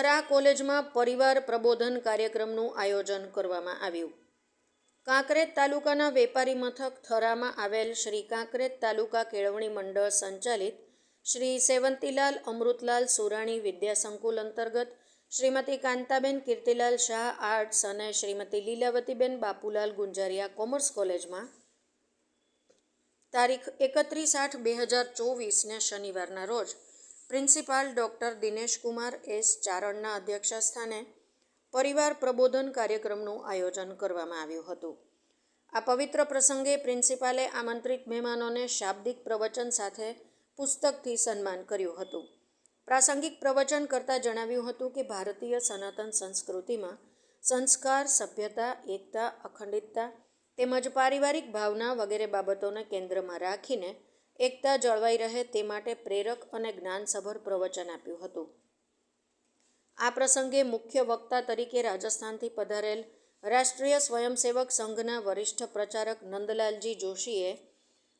થરા કોલેજમાં પરિવાર પ્રબોધન કાર્યક્રમનું આયોજન કરવામાં આવ્યું. કાંકરેજ તાલુકાના વેપારી મથક થરામાં આવેલ શ્રી કાંકરેજ તાલુકા કેળવણી મંડળ સંચાલિત શ્રી સેવંતીલાલ અમૃતલાલ સુરાણી વિદ્યા સંકુલ અંતર્ગત શ્રીમતી કાંતાબેન કીર્તિલાલ શાહ આર્ટ્સ અને શ્રીમતી લીલાવતીબેન બાપુલાલ ગુંજારિયા કોમર્સ કોલેજમાં તારીખ એકત્રીસ આઠ બે હજાર ચોવીસને શનિવારના રોજ પ્રિન્સિપાલ ડૉક્ટર દિનેશકુમાર એસ ચારણના અધ્યક્ષસ્થાને પરિવાર પ્રબોધન કાર્યક્રમનું આયોજન કરવામાં આવ્યું હતું. આ પવિત્ર પ્રસંગે પ્રિન્સિપાલે આમંત્રિત મહેમાનોને શાબ્દિક પ્રવચન સાથે પુસ્તકથી સન્માન કર્યું હતું. પ્રાસંગિક પ્રવચન કરતાં જણાવ્યું હતું કે ભારતીય સનાતન સંસ્કૃતિમાં સંસ્કાર, સભ્યતા, એકતા, અખંડિતતા તેમજ પારિવારિક ભાવના વગેરે બાબતોને કેન્દ્રમાં રાખીને એકતા જળવાઈ રહે તે માટે પ્રેરક અને જ્ઞાનસભર પ્રવચન આપ્યું હતું. આ પ્રસંગે મુખ્ય વક્તા તરીકે રાજસ્થાનથી પધારેલ રાષ્ટ્રીય સ્વયંસેવક સંઘના વરિષ્ઠ પ્રચારક નંદલાલજી જોશીએ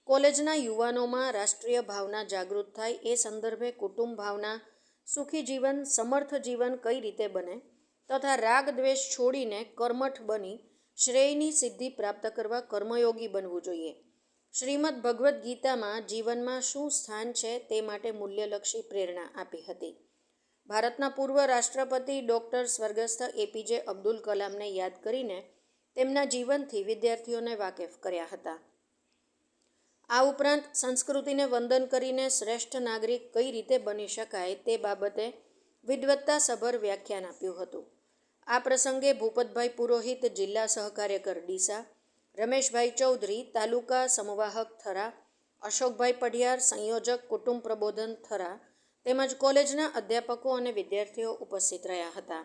કોલેજના યુવાનોમાં રાષ્ટ્રીય ભાવના જાગૃત થાય એ સંદર્ભે કુટુંબ ભાવના, સુખી જીવન, સમર્થ જીવન કઈ રીતે બને તથા રાગ દ્વેષ છોડીને કર્મઠ બની શ્રેયની સિદ્ધિ પ્રાપ્ત કરવા કર્મયોગી બનવું જોઈએ. શ્રીમદ ભગવદ્ ગીતામાં જીવનમાં શું સ્થાન છે તે માટે મૂલ્યલક્ષી પ્રેરણા આપી હતી. ભારતના પૂર્વ રાષ્ટ્રપતિ ડૉક્ટર સ્વર્ગસ્થ એપીજે અબ્દુલ કલામને યાદ કરીને તેમના જીવનથી વિદ્યાર્થીઓને વાકેફ કર્યા હતા. આ ઉપરાંત સંસ્કૃતિને વંદન કરીને શ્રેષ્ઠ નાગરિક કઈ રીતે બની શકાય તે બાબતે વિદવત્તાસભર વ્યાખ્યાન આપ્યું હતું. આ પ્રસંગે ભૂપતભાઈ પુરોહિત જિલ્લા સહકાર્યકર ડીસા રમેશભાઈ ચૌધરી, તાલુકા સમવાહક થરા, અશોકભાઈ પઢિયાર, સંયોજક, કુટુંબ પ્રબોધન થરા, તેમજ કોલેજના અધ્યાપકો અને વિદ્યાર્થીઓ ઉપસ્થિત રહ્યા હતા.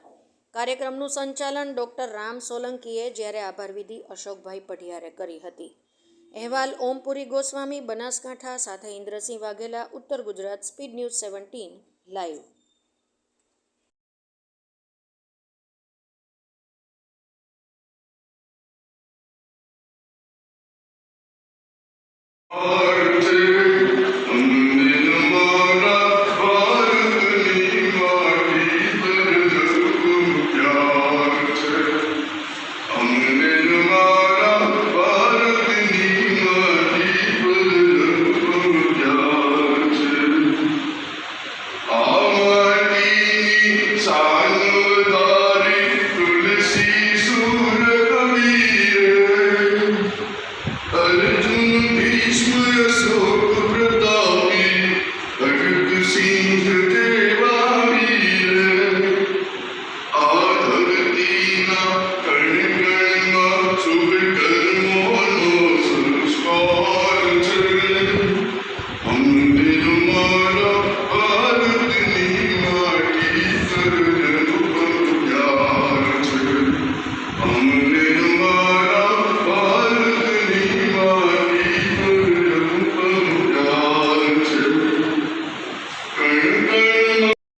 કાર્યક્રમનું સંચાલન ડૉક્ટર રામ સોલંકીએ જ્યારે આભાર વિધિ અશોકભાઈ પઢિયારે કરી હતી. અહેવાલ ઓમપુરી ગોસ્વામી, બનાસકાંઠા, સાથે Indrasinh Vaghela, Uttar Gujarat, speed news seventeen, live. Lord,